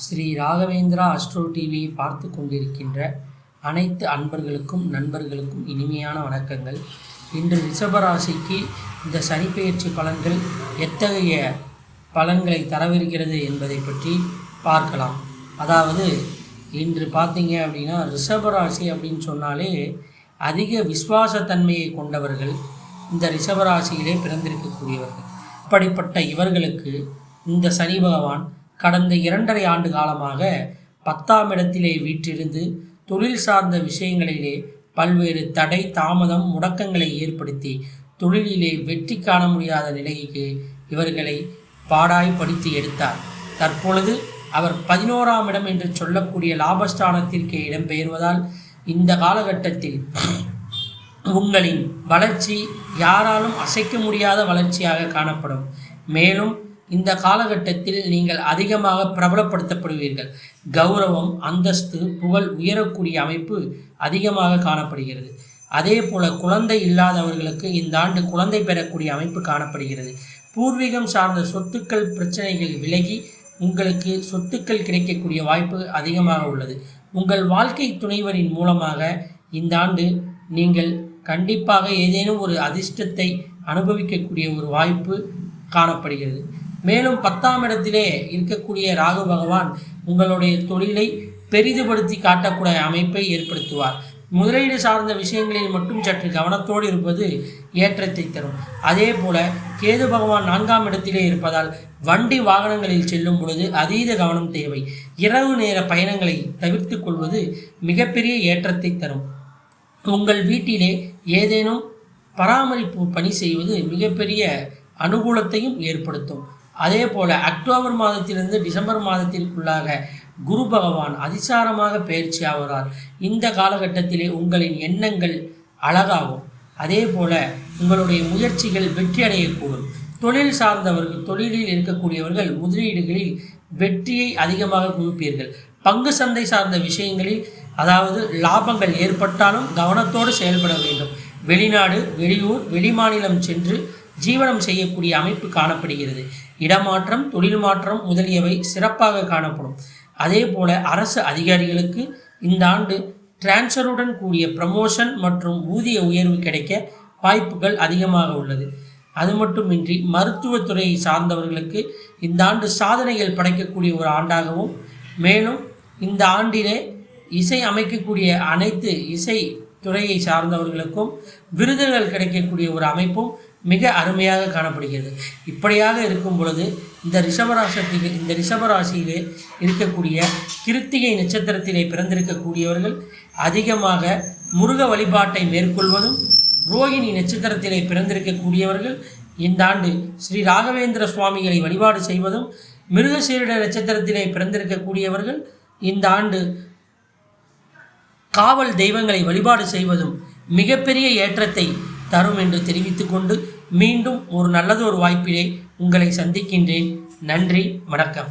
Sri Raghavendra astro டிவியை பார்த்து கொண்டிருக்கின்ற அனைத்து அன்பர்களுக்கும் நண்பர்களுக்கும் இனிமையான வணக்கங்கள். இன்று ரிஷபராசிக்கு இந்த சனிப்பெயர்ச்சி பலன்கள் எத்தகைய பலன்களை தரவிருக்கிறது என்பதை பற்றி பார்க்கலாம். அதாவது இன்று பார்த்தீங்க அப்படின்னா ரிஷபராசி அப்படின்னு சொன்னாலே அதிக விஸ்வாசத்தன்மையை கொண்டவர்கள் இந்த ரிஷபராசியிலே பிறந்திருக்கக்கூடியவர்கள். அப்படிப்பட்ட இவர்களுக்கு இந்த சனி பகவான் கடந்த இரண்டரை ஆண்டு காலமாக பத்தாம் இடத்திலே வீற்றிருந்து தொழில் சார்ந்த விஷயங்களிலே பல்வேறு தடை தாமதம் முடக்கங்களை ஏற்படுத்தி தொழிலிலே வெற்றி காண முடியாத நிலைக்கு இவர்களை பாடாய் படித்து எடுத்தார். தற்பொழுது அவர் பதினோராம் இடம் என்று சொல்லக்கூடிய லாபஸ்தானத்திற்கு இடம்பெயர்வதால் இந்த காலகட்டத்தில் உங்களின் வளர்ச்சி யாராலும் அசைக்க முடியாத வளர்ச்சியாக காணப்படும். மேலும் இந்த காலகட்டத்தில் நீங்கள் அதிகமாக பிரபலப்படுத்தப்படுவீர்கள். கௌரவம் அந்தஸ்து புகழ் உயரக்கூடிய அமைப்பு அதிகமாக காணப்படுகிறது. அதே போல குழந்தை இல்லாதவர்களுக்கு இந்த ஆண்டு குழந்தை பெறக்கூடிய அமைப்பு காணப்படுகிறது. பூர்வீகம் சார்ந்த சொத்துக்கள் பிரச்சனைகள் விலகி உங்களுக்கு சொத்துக்கள் கிடைக்கக்கூடிய வாய்ப்பு அதிகமாக உள்ளது. உங்கள் வாழ்க்கை துணைவரின் மூலமாக இந்த ஆண்டு நீங்கள் கண்டிப்பாக ஏதேனும் ஒரு அதிர்ஷ்டத்தை அனுபவிக்கக்கூடிய ஒரு வாய்ப்பு காணப்படுகிறது. மேலும் பத்தாம் இடத்திலே இருக்கக்கூடிய ராகு பகவான் உங்களுடைய தொழிலை பெரிதுபடுத்தி காட்டக்கூடிய அமைப்பை ஏற்படுத்துவார். முதலீடு சார்ந்த விஷயங்களில் மட்டும் சற்று கவனத்தோடு இருப்பது ஏற்றத்தை தரும். அதே போல கேது பகவான் நான்காம் இடத்திலே இருப்பதால் வண்டி வாகனங்களில் செல்லும் பொழுது அதீத கவனம் தேவை. இரவு நேர பயணங்களை தவிர்த்து கொள்வது மிகப்பெரிய ஏற்றத்தை தரும். உங்கள் வீட்டிலே ஏதேனும் பராமரிப்பு பணி செய்வது மிகப்பெரிய அனுகூலத்தையும் ஏற்படுத்தும். அதே போல் அக்டோபர் மாதத்திலிருந்து டிசம்பர் மாதத்திற்குள்ளாக குரு பகவான் அதிசாரமாக பயிற்சி ஆகிறார் இந்த காலகட்டத்திலே உங்களின் எண்ணங்கள் அழகாகும். அதே போல உங்களுடைய முயற்சிகள் வெற்றி அடையக்கூடும் தொழில் சார்ந்தவர்கள் தொழிலில் இருக்கக்கூடியவர்கள் முதலீடுகளில் வெற்றியை அதிகமாக குவிப்பீர்கள். பங்கு சந்தை சார்ந்த விஷயங்களில் அதாவது லாபங்கள் ஏற்பட்டாலும் கவனத்தோடு செயல்பட வேண்டும். வெளிநாடு வெளியூர் வெளிமாநிலம் சென்று ஜீவனம் செய்யக்கூடிய அமைப்பு காணப்படுகிறது. இடமாற்றம் தொழில் மாற்றம் முதலியவை சிறப்பாக காணப்படும். அதே போல அரசு அதிகாரிகளுக்கு இந்த ஆண்டு டிரான்ஸ்ஃபருடன் கூடிய ப்ரமோஷன் மற்றும் ஊதிய உயர்வு கிடைக்க வாய்ப்புகள் அதிகமாக உள்ளது. அது மட்டுமின்றி மருத்துவத்துறையை சார்ந்தவர்களுக்கு இந்த ஆண்டு சாதனைகள் படைக்கக்கூடிய ஒரு ஆண்டாகவும் மேலும் இந்த ஆண்டிலே இசை அமைக்கக்கூடிய அனைத்து இசை துறையை சார்ந்தவர்களுக்கும் விருதுகள் கிடைக்கக்கூடிய ஒரு அமைப்பும் மிக அருமையாக காணப்படுகிறது. இப்படியாக இருக்கும் பொழுது இந்த ரிஷபராசத்திலே இந்த ரிஷபராசியிலே இருக்கக்கூடிய கிருத்திகை நட்சத்திரத்திலே பிறந்திருக்கக்கூடியவர்கள் அதிகமாக முருக வழிபாட்டை மேற்கொள்வதும் ரோகிணி நட்சத்திரத்திலே பிறந்திருக்கக்கூடியவர்கள் இந்த ஆண்டு ஸ்ரீ ராகவேந்திர சுவாமிகளை வழிபாடு செய்வதும் மிருகசீரட நட்சத்திரத்திலே பிறந்திருக்கக்கூடியவர்கள் இந்த ஆண்டு காவல் தெய்வங்களை வழிபாடு செய்வதும் மிகப்பெரிய ஏற்றத்தை தரும் என்று தெரிவித்துக்கொண்டு மீண்டும் ஒரு நல்லதொரு வாய்ப்பிலே உங்களை சந்திக்கின்றேன். நன்றி வணக்கம்.